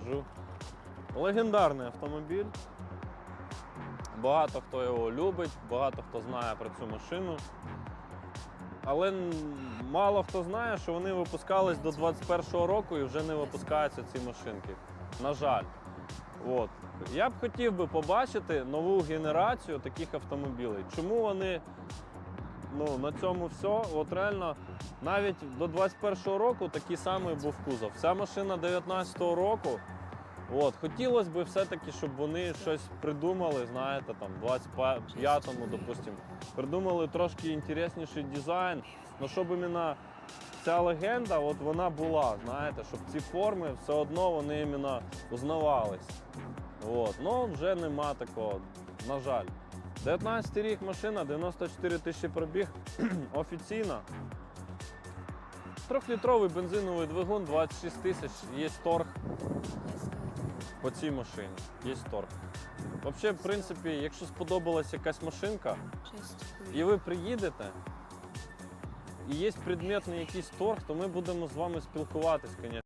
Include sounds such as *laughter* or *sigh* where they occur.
скажу. Легендарний автомобіль. Багато хто його любить, багато хто знає про цю машину. Але мало хто знає, що вони випускались до 21-го року і вже не випускаються ці машинки. На жаль. От. Я б хотів би побачити нову генерацію таких автомобілів. Чому вони ну, на цьому все? От реально, навіть до 21-го року такий самий був кузов. Ця машина 19-го року. От, хотілося б все-таки, щоб вони щось придумали, знаєте, там, 25-му, допустимо, придумали трошки інтересніший дизайн. Ну, щоб іменно ця легенда, от вона була, знаєте, щоб ці форми все одно вони іменно узнавались. От. Ну, вже нема такого, на жаль. 19 рік машина, 94 тисячі пробіг, *clears throat* офіційна. Трьохлітровий бензиновий двигун, 26 тисяч, є торг по цій машині. Є торг. Взагалі, в принципі, якщо сподобалась якась машинка, і ви приїдете, і є предметний якийсь торг, то ми будемо з вами спілкуватись, звісно.